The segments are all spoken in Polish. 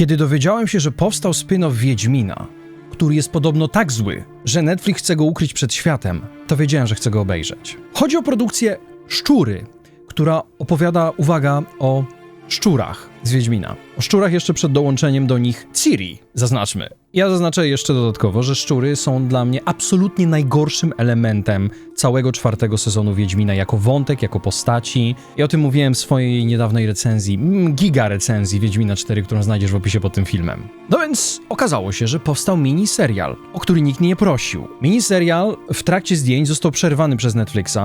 Kiedy dowiedziałem się, że powstał spin-off Wiedźmina, który jest podobno tak zły, że Netflix chce go ukryć przed światem, to wiedziałem, że chcę go obejrzeć. Chodzi o produkcję Szczury, która opowiada, uwaga, o szczurach z Wiedźmina. O szczurach jeszcze przed dołączeniem do nich Ciri, zaznaczmy. Ja zaznaczę jeszcze dodatkowo, że szczury są dla mnie absolutnie najgorszym elementem całego czwartego sezonu Wiedźmina, jako wątek, jako postaci. I o tym mówiłem w swojej niedawnej recenzji, giga recenzji Wiedźmina 4, którą znajdziesz w opisie pod tym filmem. No więc okazało się, że powstał miniserial, o który nikt nie prosił. Miniserial w trakcie zdjęć został przerwany przez Netflixa,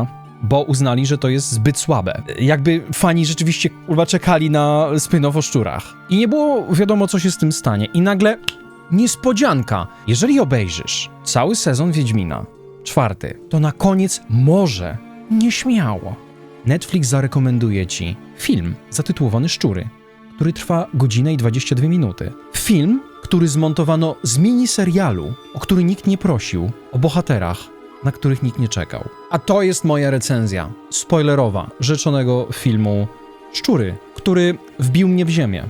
bo uznali, że to jest zbyt słabe. Jakby fani rzeczywiście kurwa czekali na spin-off o szczurach. I nie było wiadomo, co się z tym stanie. I nagle niespodzianka. Jeżeli obejrzysz cały sezon Wiedźmina, czwarty, to na koniec może, nieśmiało, Netflix zarekomenduje ci film zatytułowany Szczury, który trwa godzinę i 22 minuty. Film, który zmontowano z miniserialu, o który nikt nie prosił, o bohaterach, na których nikt nie czekał. A to jest moja recenzja, spoilerowa, rzeczonego filmu Szczury, który wbił mnie w ziemię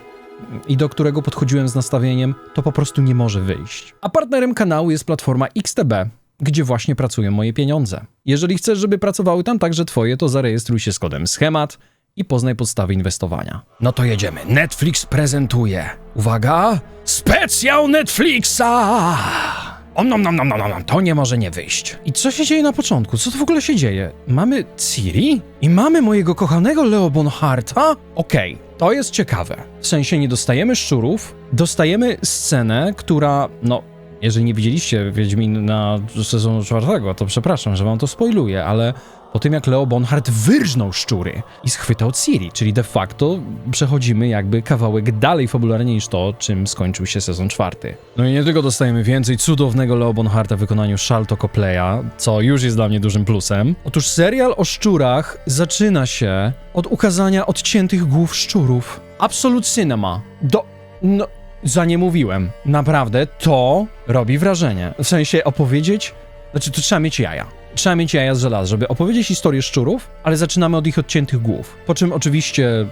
i do którego podchodziłem z nastawieniem, to po prostu nie może wyjść. A partnerem kanału jest platforma XTB, gdzie właśnie pracują moje pieniądze. Jeżeli chcesz, żeby pracowały tam także twoje, to zarejestruj się z kodem SCHEMAT i poznaj podstawy inwestowania. No to jedziemy. Netflix prezentuje. Uwaga! Specjal Netflixa! Om nom nom nom nom nom, to nie może nie wyjść. I co się dzieje na początku? Co to w ogóle się dzieje? Mamy Ciri? I mamy mojego kochanego Leo Bonharta? Okej, to jest ciekawe. W sensie nie dostajemy szczurów, dostajemy scenę, która, no, jeżeli nie widzieliście Wiedźmina sezonu czwartego, to przepraszam, że wam to spoiluję, ale po tym jak Leo Bonhart wyrżnął szczury i schwytał Ciri, czyli de facto przechodzimy jakby kawałek dalej fabularnie niż to, czym skończył się sezon czwarty. No i nie tylko dostajemy więcej cudownego Leo Bonharta w wykonaniu Shalto Copleya, co już jest dla mnie dużym plusem. Otóż serial o szczurach zaczyna się od ukazania odciętych głów szczurów. Absolute Cinema. Do... No, za nie mówiłem. Naprawdę, to robi wrażenie. W sensie opowiedzieć... Znaczy, to trzeba mieć jaja. Trzeba mieć jaja z żelaza, żeby opowiedzieć historię szczurów, ale zaczynamy od ich odciętych głów. Po czym oczywiście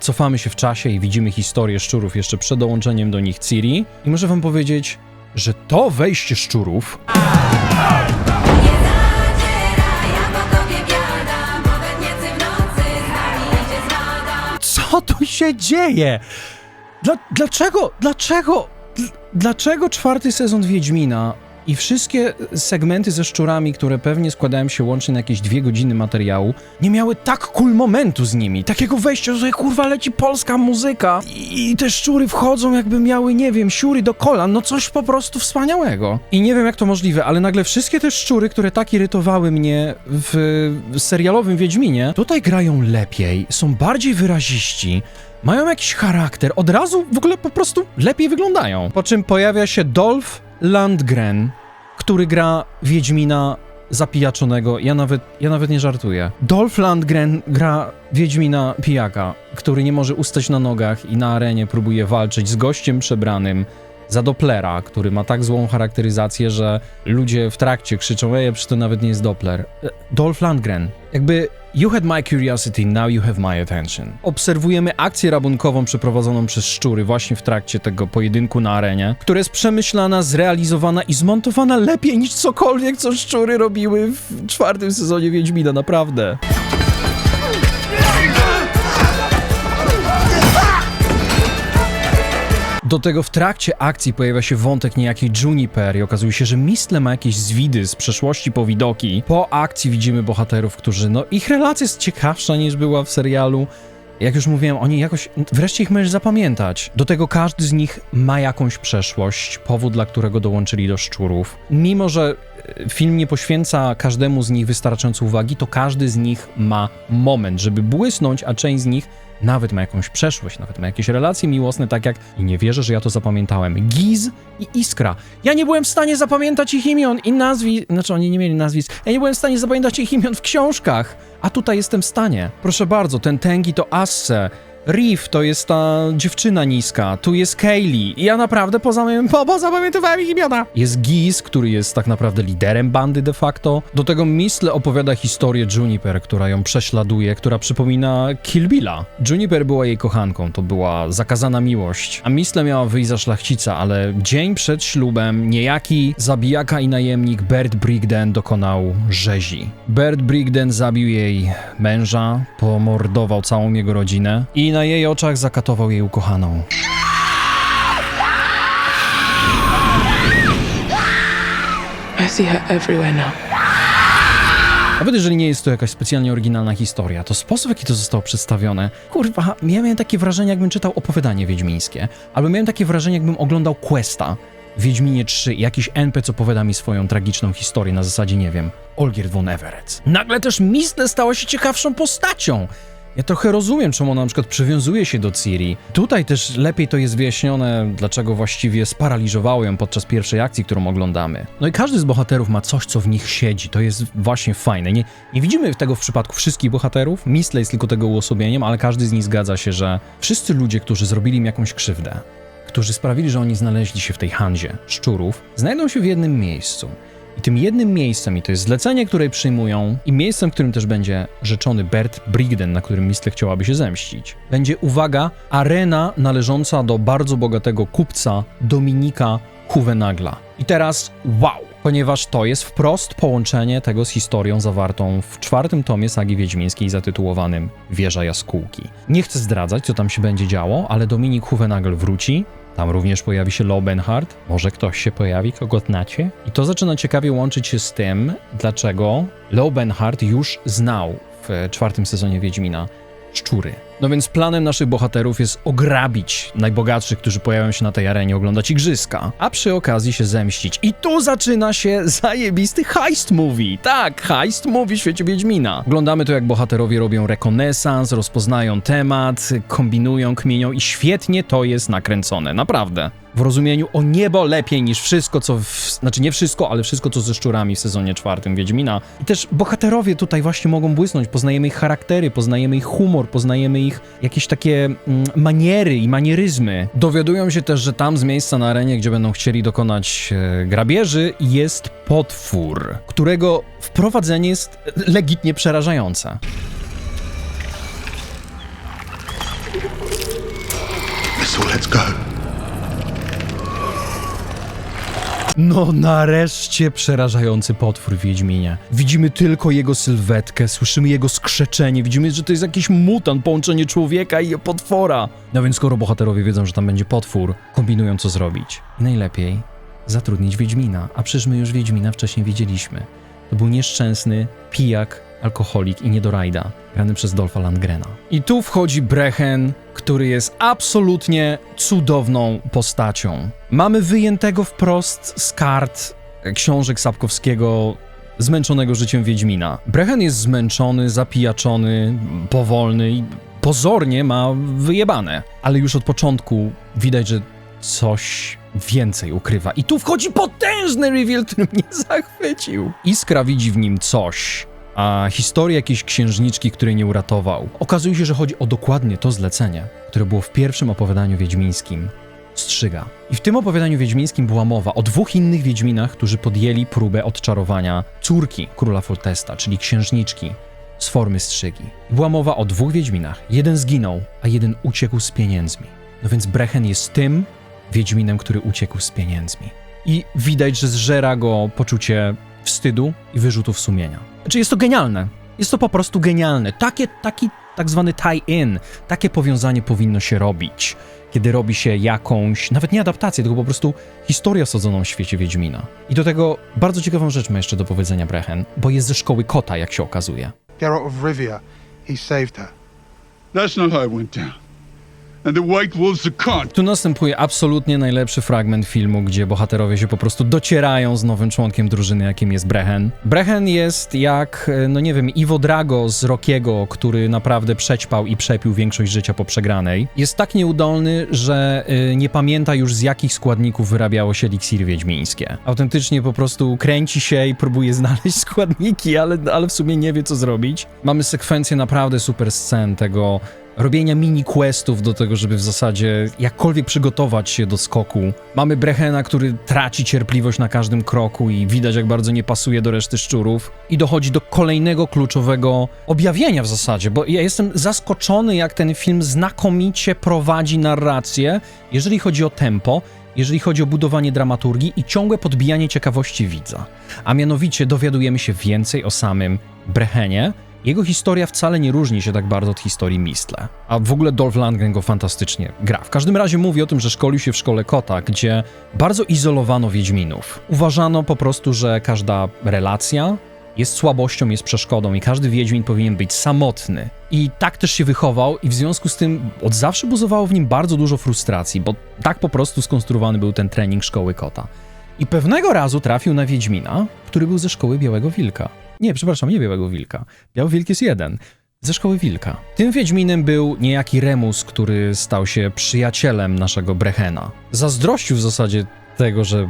cofamy się w czasie i widzimy historię szczurów jeszcze przed dołączeniem do nich Ciri. I muszę wam powiedzieć, że to wejście szczurów Co tu się dzieje? Dla, dlaczego, dlaczego, dl- dlaczego czwarty sezon Wiedźmina i wszystkie segmenty ze szczurami, które pewnie składają się łącznie na jakieś dwie godziny materiału, nie miały tak cool momentu z nimi, takiego wejścia, że kurwa leci polska muzyka i, i te szczury wchodzą jakby miały, nie wiem, siury do kolan, no coś po prostu wspaniałego. I nie wiem jak to możliwe, ale nagle wszystkie te szczury, które tak irytowały mnie w, w serialowym Wiedźminie, tutaj grają lepiej, są bardziej wyraziści, mają jakiś charakter, od razu w ogóle po prostu lepiej wyglądają. Po czym pojawia się Dolph Landgren, który gra Wiedźmina zapijaczonego. Ja nawet, ja nawet nie żartuję. Dolph Landgren gra Wiedźmina pijaka, który nie może ustać na nogach i na arenie próbuje walczyć z gościem przebranym za Dopplera, który ma tak złą charakteryzację, że ludzie w trakcie krzyczą, ej, przecież to nawet nie jest Doppler. E, Dolph Landgren. Jakby You had my curiosity, now you have my attention. Obserwujemy akcję rabunkową przeprowadzoną przez szczury właśnie w trakcie tego pojedynku na arenie, która jest przemyślana, zrealizowana i zmontowana lepiej niż cokolwiek, co szczury robiły w czwartym sezonie Wiedźmina, naprawdę. Do tego w trakcie akcji pojawia się wątek niejakiej Juniper i okazuje się, że Mistle ma jakieś zwidy z przeszłości powidoki. Po akcji widzimy bohaterów, którzy, no ich relacja jest ciekawsza niż była w serialu. Jak już mówiłem, oni jakoś, wreszcie ich możesz zapamiętać. Do tego każdy z nich ma jakąś przeszłość, powód, dla którego dołączyli do szczurów. Mimo, że e, film nie poświęca każdemu z nich wystarczająco uwagi, to każdy z nich ma moment, żeby błysnąć, a część z nich nawet ma jakąś przeszłość, nawet ma jakieś relacje miłosne, tak jak, i nie wierzę, że ja to zapamiętałem, Giz i Iskra. Ja nie byłem w stanie zapamiętać ich imion i nazwisk, znaczy oni nie mieli nazwisk, ja nie byłem w stanie zapamiętać ich imion w książkach, a tutaj jestem w stanie. Proszę bardzo, ten Tengi to Asse, Reef to jest ta dziewczyna niska, tu jest Kaylee. Ja naprawdę pozamię- po, pozapamiętywałem ich imiona. Jest Giz, który jest tak naprawdę liderem bandy de facto. Do tego Mistle opowiada historię Juniper, która ją prześladuje, która przypomina Kill Billa. Juniper była jej kochanką, to była zakazana miłość, a Mistle miała wyjść za szlachcica, ale dzień przed ślubem niejaki zabijaka i najemnik Bert Brigden dokonał rzezi. Bert Brigden zabił jej męża, pomordował całą jego rodzinę i na jej oczach zakatował jej ukochaną. I see her everywhere now. Nawet jeżeli nie jest to jakaś specjalnie oryginalna historia, to sposób, w jaki to zostało przedstawione, kurwa, ja miałem takie wrażenie, jakbym czytał opowiadanie wiedźmińskie, albo miałem takie wrażenie, jakbym oglądał Questa w Wiedźminie 3 i jakiś NPC opowiada mi swoją tragiczną historię na zasadzie, nie wiem, Olgierd von Everett. Nagle też Mistle stała się ciekawszą postacią. Ja trochę rozumiem, czemu ona na przykład przywiązuje się do Ciri. Tutaj też lepiej to jest wyjaśnione, dlaczego właściwie sparaliżowało ją podczas pierwszej akcji, którą oglądamy. No i każdy z bohaterów ma coś, co w nich siedzi. To jest właśnie fajne. Nie, nie widzimy tego w przypadku wszystkich bohaterów. Mistle jest tylko tego uosobieniem, ale każdy z nich zgadza się, że wszyscy ludzie, którzy zrobili im jakąś krzywdę, którzy sprawili, że oni znaleźli się w tej handzie szczurów, znajdą się w jednym miejscu. I tym jednym miejscem, i to jest zlecenie, które przyjmują, i miejscem, którym też będzie rzeczony Bert Brigden, na którym Mistle chciałaby się zemścić, będzie, uwaga, arena należąca do bardzo bogatego kupca Dominika Huvenagla. I teraz, wow! Ponieważ to jest wprost połączenie tego z historią zawartą w czwartym tomie sagi wiedźmińskiej zatytułowanym Wieża Jaskółki. Nie chcę zdradzać, co tam się będzie działo, ale Dominik Huvenagel wróci, tam również pojawi się Lobenhardt, może ktoś się pojawi, kogo znacie. I to zaczyna ciekawie łączyć się z tym, dlaczego Lobenhardt już znał w czwartym sezonie Wiedźmina szczury. No więc planem naszych bohaterów jest ograbić najbogatszych, którzy pojawią się na tej arenie, oglądać igrzyska, a przy okazji się zemścić. I tu zaczyna się zajebisty heist movie. Tak, heist movie w świecie Wiedźmina. Oglądamy to, jak bohaterowie robią rekonesans, rozpoznają temat, kombinują, kmienią i świetnie to jest nakręcone, naprawdę. W rozumieniu o niebo lepiej niż wszystko, co. W, znaczy nie wszystko, ale wszystko, co ze szczurami w sezonie czwartym Wiedźmina. I też bohaterowie tutaj właśnie mogą błysnąć. Poznajemy ich charaktery, poznajemy ich humor, poznajemy ich jakieś takie mm, maniery i manieryzmy. Dowiadują się też, że tam z miejsca na arenie, gdzie będą chcieli dokonać e, grabieży, jest potwór, którego wprowadzenie jest legitnie przerażające. So let's go. No nareszcie przerażający potwór w Wiedźminie. Widzimy tylko jego sylwetkę, słyszymy jego skrzeczenie, widzimy, że to jest jakiś mutant, połączenie człowieka i potwora. No więc skoro bohaterowie wiedzą, że tam będzie potwór, kombinują co zrobić. Najlepiej zatrudnić Wiedźmina, a przecież my już Wiedźmina wcześniej widzieliśmy. To był nieszczęsny pijak, alkoholik i niedorajda, grany przez Dolfa Landgrena. I tu wchodzi Brechen, który jest absolutnie cudowną postacią. Mamy wyjętego wprost z kart książek Sapkowskiego zmęczonego życiem Wiedźmina. Brechen jest zmęczony, zapijaczony, powolny i pozornie ma wyjebane, ale już od początku widać, że coś więcej ukrywa. I tu wchodzi potężny reveal, który mnie zachwycił. Iskra widzi w nim coś, a historia jakiejś księżniczki, której nie uratował. Okazuje się, że chodzi o dokładnie to zlecenie, które było w pierwszym opowiadaniu wiedźmińskim. Strzyga. I w tym opowiadaniu wiedźmińskim była mowa o dwóch innych wiedźminach, którzy podjęli próbę odczarowania córki króla Foltesta, czyli księżniczki z formy strzygi. Była mowa o dwóch wiedźminach. Jeden zginął, a jeden uciekł z pieniędzmi. No więc Brechen jest tym wiedźminem, który uciekł z pieniędzmi. I widać, że zżera go poczucie wstydu i wyrzutów sumienia. Znaczy jest to genialne. Jest to po prostu genialne. Takie, taki tak zwany tie-in, takie powiązanie powinno się robić, kiedy robi się jakąś, nawet nie adaptację, tylko po prostu historię osadzoną w świecie Wiedźmina. I do tego bardzo ciekawą rzecz ma jeszcze do powiedzenia Brechen, bo jest ze szkoły kota, jak się okazuje. Geralt of Rivia, he saved her. That's not how it went down. Tu następuje absolutnie najlepszy fragment filmu, gdzie bohaterowie się po prostu docierają z nowym członkiem drużyny, jakim jest Brechen. Brechen jest jak, e, no nie wiem, Iwo Drago z Rockiego, który naprawdę przećpał i przepił większość życia po przegranej. Jest tak nieudolny, że y, nie pamięta już z jakich składników wyrabiało się eliksiry wiedźmińskie. Autentycznie po prostu kręci się i próbuje znaleźć składniki, ale, ale w sumie nie wie co zrobić. Mamy sekwencję naprawdę super scen tego robienia mini-questów do tego, żeby w zasadzie jakkolwiek przygotować się do skoku. Mamy Brehena, który traci cierpliwość na każdym kroku i widać, jak bardzo nie pasuje do reszty szczurów. I dochodzi do kolejnego kluczowego objawienia w zasadzie, bo ja jestem zaskoczony, jak ten film znakomicie prowadzi narrację, jeżeli chodzi o tempo, jeżeli chodzi o budowanie dramaturgii i ciągłe podbijanie ciekawości widza. A mianowicie dowiadujemy się więcej o samym Brehenie. Jego historia wcale nie różni się tak bardzo od historii Mistle. A w ogóle Dolph Lundgren go fantastycznie gra. W każdym razie mówi o tym, że szkolił się w szkole kota, gdzie bardzo izolowano Wiedźminów. Uważano po prostu, że każda relacja jest słabością, jest przeszkodą i każdy Wiedźmin powinien być samotny. I tak też się wychował i w związku z tym od zawsze buzowało w nim bardzo dużo frustracji, bo tak po prostu skonstruowany był ten trening szkoły kota. I pewnego razu trafił na Wiedźmina, który był ze szkoły Białego Wilka. Nie, przepraszam, nie Białego Wilka. Biały Wilk jest jeden. Ze szkoły Wilka. Tym Wiedźminem był niejaki Remus, który stał się przyjacielem naszego Brehena. Zazdrościł w zasadzie tego, że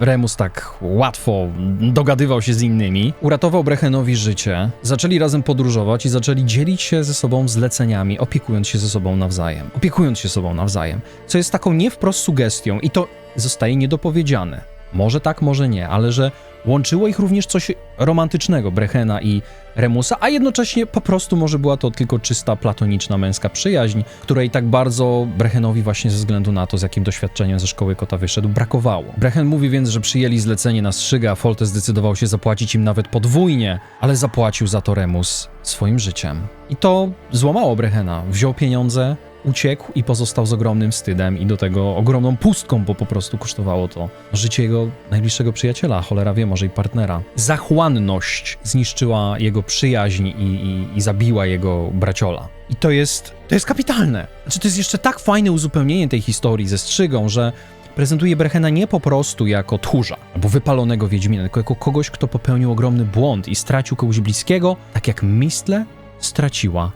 Remus tak łatwo dogadywał się z innymi, uratował Brehenowi życie, zaczęli razem podróżować i zaczęli dzielić się ze sobą zleceniami, opiekując się ze sobą nawzajem. Opiekując się sobą nawzajem, co jest taką nie wprost sugestią i to zostaje niedopowiedziane. Może tak, może nie, ale że łączyło ich również coś romantycznego Brehena i Remusa, a jednocześnie po prostu może była to tylko czysta platoniczna męska przyjaźń, której tak bardzo Brehenowi właśnie ze względu na to, z jakim doświadczeniem ze szkoły kota wyszedł, brakowało. Brehen mówi więc, że przyjęli zlecenie na strzygę, a Folte zdecydował się zapłacić im nawet podwójnie, ale zapłacił za to Remus swoim życiem. I to złamało Brehena. Wziął pieniądze, uciekł i pozostał z ogromnym wstydem i do tego ogromną pustką, bo po prostu kosztowało to życie jego najbliższego przyjaciela, cholera wie, może i partnera. Zachłanność zniszczyła jego przyjaźń i, i, i zabiła jego braciola. I to jest, to jest kapitalne. Znaczy, to jest jeszcze tak fajne uzupełnienie tej historii ze strzygą, że prezentuje Brechena nie po prostu jako tchórza albo wypalonego Wiedźmina, tylko jako kogoś, kto popełnił ogromny błąd i stracił kogoś bliskiego, tak jak Mistle straciła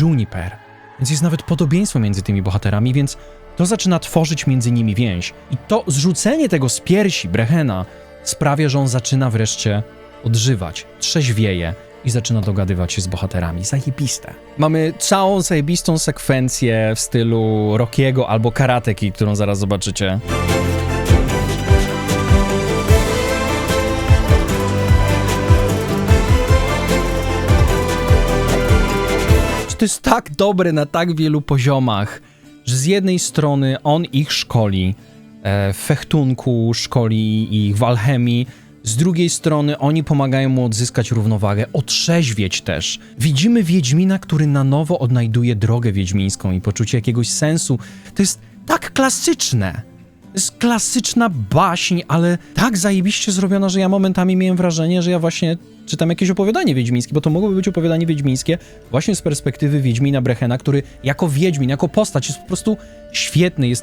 Juniper. Więc jest nawet podobieństwo między tymi bohaterami, więc to zaczyna tworzyć między nimi więź. I to zrzucenie tego z piersi Brechena sprawia, że on zaczyna wreszcie odżywać, trzeźwieje i zaczyna dogadywać się z bohaterami. Zajebiste. Mamy całą zajebistą sekwencję w stylu Rockiego albo Karateki, którą zaraz zobaczycie. To jest tak dobre na tak wielu poziomach, że z jednej strony on ich szkoli e, w fechtunku, szkoli ich w alchemii, z drugiej strony oni pomagają mu odzyskać równowagę, otrzeźwieć też. Widzimy Wiedźmina, który na nowo odnajduje drogę wiedźmińską i poczucie jakiegoś sensu. To jest tak klasyczne. Jest klasyczna baśń, ale tak zajebiście zrobiona, że ja momentami miałem wrażenie, że ja właśnie czytam jakieś opowiadanie wiedźmińskie, bo to mogłoby być opowiadanie wiedźmińskie właśnie z perspektywy Wiedźmina Brechena, który jako Wiedźmin, jako postać jest po prostu świetny, jest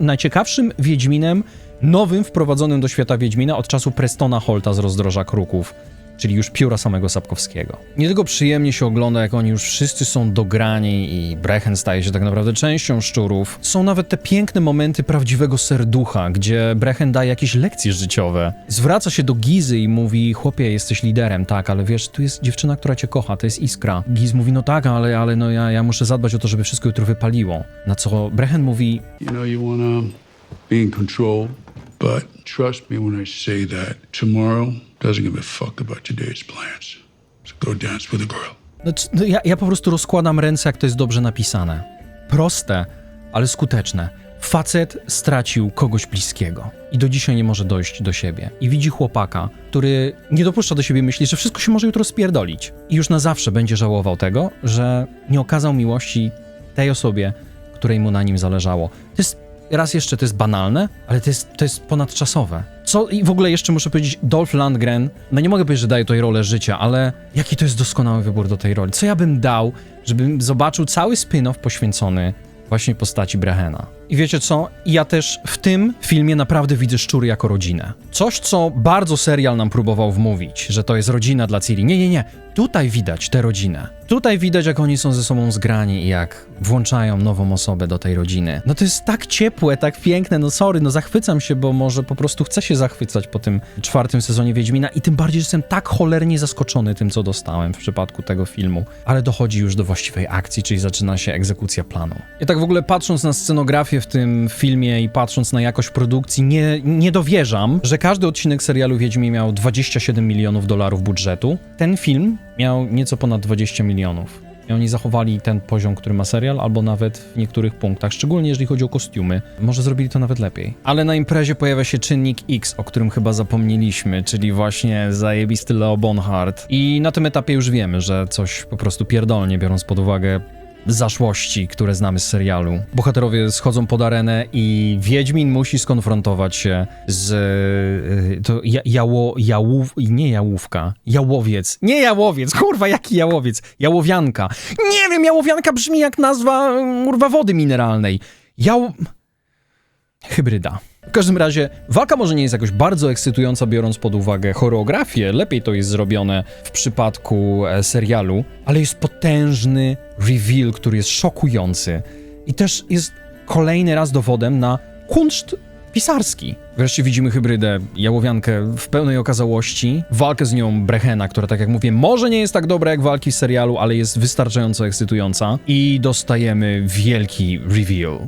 najciekawszym Wiedźminem nowym wprowadzonym do świata Wiedźmina od czasu Prestona Holta z Rozdroża Kruków, czyli już pióra samego Sapkowskiego. Nie tylko przyjemnie się ogląda, jak oni już wszyscy są dograni i Brechen staje się tak naprawdę częścią szczurów. Są nawet te piękne momenty prawdziwego serducha, gdzie Brechen daje jakieś lekcje życiowe. Zwraca się do Gizy i mówi, chłopie, jesteś liderem, tak, ale wiesz, tu jest dziewczyna, która cię kocha, to jest Iskra. Giz mówi, no tak, ale, ale no ja, ja muszę zadbać o to, żeby wszystko jutro wypaliło. Na co Brechen mówi, You know, you want to be in control, but trust me when I say that tomorrow doesn't give a fuck about today's plans. So go dance with a girl. Znaczy, no ja, ja po prostu rozkładam ręce, jak to jest dobrze napisane. Proste, ale skuteczne. Facet stracił kogoś bliskiego i do dzisiaj nie może dojść do siebie. I widzi chłopaka, który nie dopuszcza do siebie myśli, że wszystko się może jutro spierdolić. I już na zawsze będzie żałował tego, że nie okazał miłości tej osobie, której mu na nim zależało. To jest, raz jeszcze, to jest banalne, ale to jest, to jest ponadczasowe. Co i w ogóle jeszcze muszę powiedzieć, Dolph Lundgren, no nie mogę powiedzieć, że daje tej rolę życia, ale jaki to jest doskonały wybór do tej roli. Co ja bym dał, żebym zobaczył cały spin-off poświęcony właśnie postaci Brehena. I wiecie co? Ja też w tym filmie naprawdę widzę szczury jako rodzinę. Coś, co bardzo serial nam próbował wmówić, że to jest rodzina dla Ciri. Nie, nie, nie. Tutaj widać tę rodzinę. Tutaj widać, jak oni są ze sobą zgrani i jak włączają nową osobę do tej rodziny. No to jest tak ciepłe, tak piękne, no sorry, no zachwycam się, bo może po prostu chcę się zachwycać po tym czwartym sezonie Wiedźmina i tym bardziej, że jestem tak cholernie zaskoczony tym, co dostałem w przypadku tego filmu. Ale dochodzi już do właściwej akcji, czyli zaczyna się egzekucja planu. I tak w ogóle patrząc na scenografię w tym filmie i patrząc na jakość produkcji, nie, nie dowierzam, że każdy odcinek serialu Wiedźmin miał 27 milionów dolarów budżetu. Ten film miał nieco ponad 20 milionów. I oni zachowali ten poziom, który ma serial, albo nawet w niektórych punktach, szczególnie jeżeli chodzi o kostiumy. Może zrobili to nawet lepiej. Ale na imprezie pojawia się czynnik X, o którym chyba zapomnieliśmy, czyli właśnie zajebisty Leo Bonhart. I na tym etapie już wiemy, że coś po prostu pierdolnie, biorąc pod uwagę zaszłości, które znamy z serialu. Bohaterowie schodzą pod arenę i Wiedźmin musi skonfrontować się z y, to ja, jało, jałów, nie jałówka, jałowiec, nie jałowiec, kurwa, jaki jałowiec, jałowianka. Nie wiem, jałowianka brzmi jak nazwa, kurwa, wody mineralnej. Jał... Hybryda. W każdym razie, walka może nie jest jakoś bardzo ekscytująca, biorąc pod uwagę choreografię. Lepiej to jest zrobione w przypadku e, serialu, ale jest potężny reveal, który jest szokujący. I też jest kolejny raz dowodem na kunszt pisarski. Wreszcie widzimy hybrydę, jałowiankę w pełnej okazałości, walkę z nią Brechena, która, tak jak mówię, może nie jest tak dobra jak walki z serialu, ale jest wystarczająco ekscytująca. I dostajemy wielki reveal.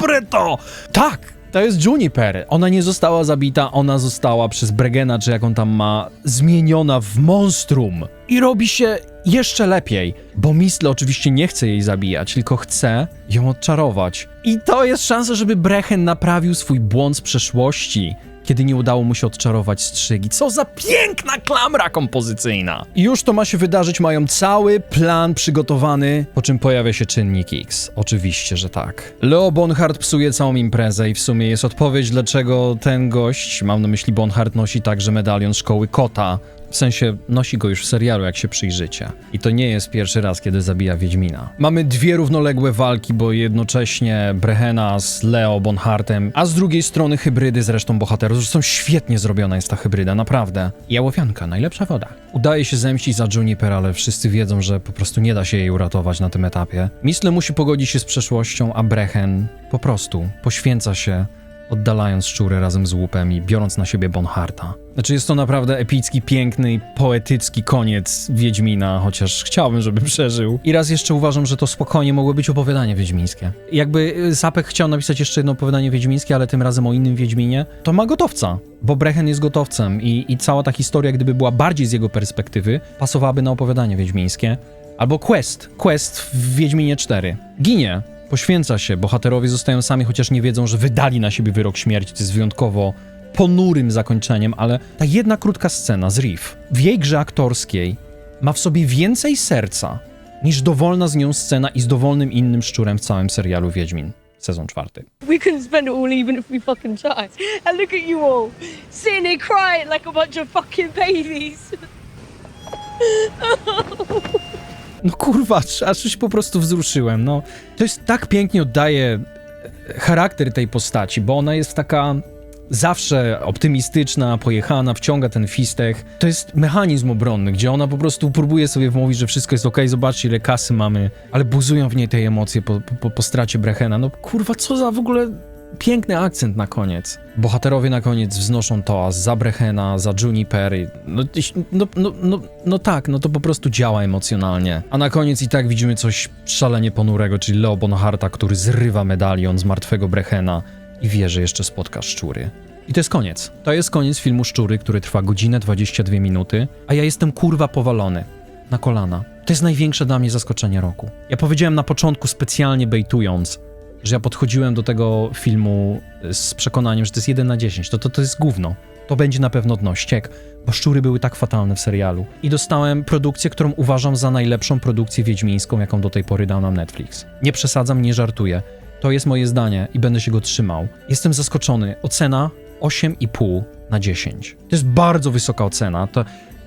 Dobre to! Tak, to jest Juniper. Ona nie została zabita, ona została przez Bregena, czy jak on tam ma, zmieniona w monstrum. I robi się jeszcze lepiej, bo Mistle oczywiście nie chce jej zabijać, tylko chce ją odczarować. I to jest szansa, żeby Brechen naprawił swój błąd z przeszłości kiedy nie udało mu się odczarować strzygi. Co za piękna klamra kompozycyjna! I już to ma się wydarzyć, mają cały plan przygotowany, po czym pojawia się czynnik X. Oczywiście, że tak. Leo Bonhart psuje całą imprezę i w sumie jest odpowiedź, dlaczego ten gość, mam na myśli Bonhart, nosi także medalion szkoły kota. W sensie nosi go już w serialu, jak się przyjrzycie. I to nie jest pierwszy raz, kiedy zabija Wiedźmina. Mamy dwie równoległe walki, bo jednocześnie Brehena z Leo Bonhartem, a z drugiej strony hybrydy z resztą bohaterów. Zresztą świetnie zrobiona jest ta hybryda, naprawdę. Jałowianka, najlepsza woda. Udaje się zemścić za Juniper, ale wszyscy wiedzą, że po prostu nie da się jej uratować na tym etapie. Misle musi pogodzić się z przeszłością, a Brehen po prostu poświęca się oddalając szczury razem z łupem i biorąc na siebie Bonharta. Znaczy jest to naprawdę epicki, piękny poetycki koniec Wiedźmina, chociaż chciałbym, żeby przeżył. I raz jeszcze uważam, że to spokojnie mogło być opowiadanie wiedźmińskie. Jakby y, Sapek chciał napisać jeszcze jedno opowiadanie wiedźmińskie, ale tym razem o innym Wiedźminie, to ma gotowca, bo Brechen jest gotowcem i, i cała ta historia, gdyby była bardziej z jego perspektywy, pasowałaby na opowiadanie wiedźmińskie. Albo Quest, Quest w Wiedźminie 4. Ginie, poświęca się, bohaterowie zostają sami, chociaż nie wiedzą, że wydali na siebie wyrok śmierci. To jest wyjątkowo ponurym zakończeniem, ale ta jedna krótka scena z Riff w jej grze aktorskiej ma w sobie więcej serca niż dowolna z nią scena i z dowolnym innym szczurem w całym serialu Wiedźmin. Sezon czwarty. We spend it all even if we fucking tried. And look at you all, sitting here crying like a bunch of fucking babies. No kurwa, aż się po prostu wzruszyłem, no. To jest tak pięknie oddaje e, charakter tej postaci, bo ona jest taka zawsze optymistyczna, pojechana, wciąga ten fistech. To jest mechanizm obronny, gdzie ona po prostu próbuje sobie wmówić, że wszystko jest okej, zobaczcie ile kasy mamy, ale buzują w niej te emocje po, po, po stracie Brechena. No kurwa, co za w ogóle piękny akcent na koniec. Bohaterowie na koniec wznoszą toast za Brechena, za Juniper. No, no, no, no, no tak, no to po prostu działa emocjonalnie. A na koniec i tak widzimy coś szalenie ponurego, czyli Leo Bonharta, który zrywa medalion z martwego Brechena i wie, że jeszcze spotka szczury. I to jest koniec. To jest koniec filmu Szczury, który trwa godzinę 22 minuty, a ja jestem kurwa powalony. Na kolana. To jest największe dla mnie zaskoczenie roku. Ja powiedziałem na początku, specjalnie bejtując, że ja podchodziłem do tego filmu z przekonaniem, że to jest 1 na 10. To, to, to jest gówno. To będzie na pewno dno ściek, bo szczury były tak fatalne w serialu. I dostałem produkcję, którą uważam za najlepszą produkcję wiedźmińską, jaką do tej pory dał nam Netflix. Nie przesadzam, nie żartuję. To jest moje zdanie i będę się go trzymał. Jestem zaskoczony. Ocena 8,5 na 10. To jest bardzo wysoka ocena. To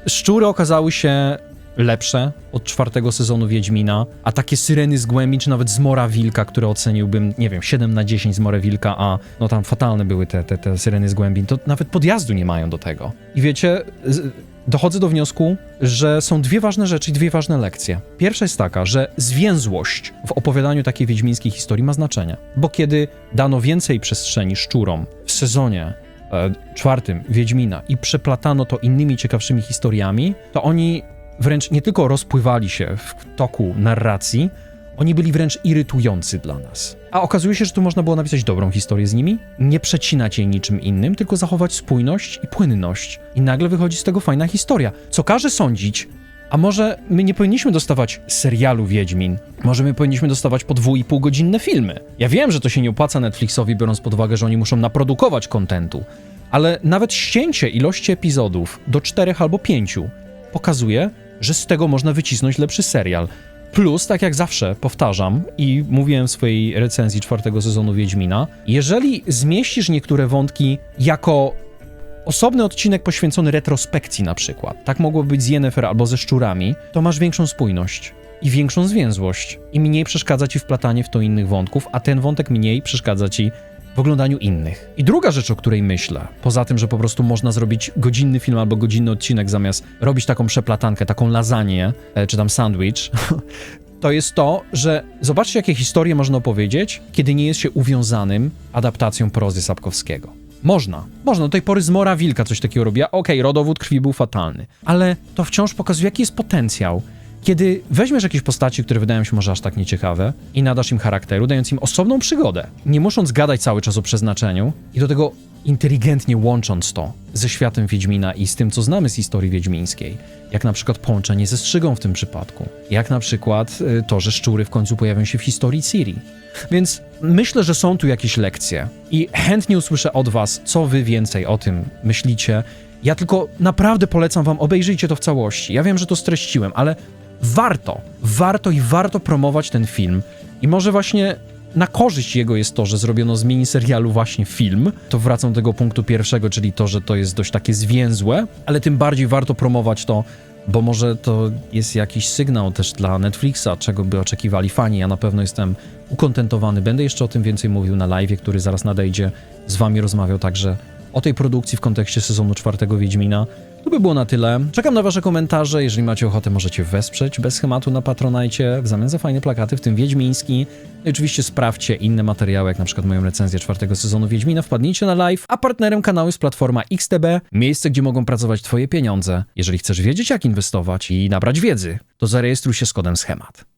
szczury okazały się lepsze od czwartego sezonu Wiedźmina, a takie syreny z głębi, czy nawet Zmora Wilka, które oceniłbym, nie wiem, 7 na 10 Zmorę Wilka, a no tam fatalne były te, te, te syreny z głębin, to nawet podjazdu nie mają do tego. I wiecie, z, dochodzę do wniosku, że są dwie ważne rzeczy i dwie ważne lekcje. Pierwsza jest taka, że zwięzłość w opowiadaniu takiej wiedźmińskiej historii ma znaczenie, bo kiedy dano więcej przestrzeni szczurom w sezonie e, czwartym Wiedźmina i przeplatano to innymi ciekawszymi historiami, to oni wręcz nie tylko rozpływali się w toku narracji, oni byli wręcz irytujący dla nas. A okazuje się, że tu można było napisać dobrą historię z nimi, nie przecinać jej niczym innym, tylko zachować spójność i płynność. I nagle wychodzi z tego fajna historia. Co każe sądzić, a może my nie powinniśmy dostawać serialu Wiedźmin? Może my powinniśmy dostawać po dwu i pół godzinne filmy? Ja wiem, że to się nie opłaca Netflixowi, biorąc pod uwagę, że oni muszą naprodukować kontentu, ale nawet ścięcie ilości epizodów do czterech albo pięciu pokazuje, że z tego można wycisnąć lepszy serial. Plus, tak jak zawsze powtarzam i mówiłem w swojej recenzji czwartego sezonu Wiedźmina, jeżeli zmieścisz niektóre wątki jako osobny odcinek poświęcony retrospekcji na przykład, tak mogło być z Yennefer albo ze szczurami, to masz większą spójność i większą zwięzłość i mniej przeszkadza ci wplatanie w to innych wątków, a ten wątek mniej przeszkadza ci w oglądaniu innych. I druga rzecz, o której myślę, poza tym, że po prostu można zrobić godzinny film albo godzinny odcinek zamiast robić taką przeplatankę, taką lasagne, czy tam sandwich, to jest to, że zobaczcie, jakie historie można opowiedzieć, kiedy nie jest się uwiązanym adaptacją prozy Sapkowskiego. Można. Można. Do tej pory Zmora Wilka coś takiego robiła. Okej, rodowód krwi był fatalny. Ale to wciąż pokazuje, jaki jest potencjał. Kiedy weźmiesz jakieś postaci, które wydają się może aż tak nieciekawe i nadasz im charakteru, dając im osobną przygodę, nie musząc gadać cały czas o przeznaczeniu i do tego inteligentnie łącząc to ze światem Wiedźmina i z tym, co znamy z historii wiedźmińskiej, jak na przykład połączenie ze Strzygą w tym przypadku, jak na przykład y, to, że szczury w końcu pojawią się w historii Ciri. Więc myślę, że są tu jakieś lekcje i chętnie usłyszę od was, co wy więcej o tym myślicie. Ja tylko naprawdę polecam wam, obejrzyjcie to w całości. Ja wiem, że to streściłem, ale warto, warto i warto promować ten film. I może właśnie na korzyść jego jest to, że zrobiono z miniserialu właśnie film. To wracam do tego punktu pierwszego, czyli to, że to jest dość takie zwięzłe, ale tym bardziej warto promować to, bo może to jest jakiś sygnał też dla Netflixa, czego by oczekiwali fani. Ja na pewno jestem ukontentowany. Będę jeszcze o tym więcej mówił na live, który zaraz nadejdzie. Z wami rozmawiał także o tej produkcji w kontekście sezonu czwartego Wiedźmina. To by było na tyle. Czekam na wasze komentarze. Jeżeli macie ochotę, możecie wesprzeć bez schematu na Patronajcie w zamian za fajne plakaty, w tym Wiedźmiński. No i oczywiście sprawdźcie inne materiały, jak na przykład moją recenzję czwartego sezonu Wiedźmina. Wpadnijcie na live, a partnerem kanału jest platforma XTB, miejsce, gdzie mogą pracować twoje pieniądze. Jeżeli chcesz wiedzieć, jak inwestować i nabrać wiedzy, to zarejestruj się z kodem schemat.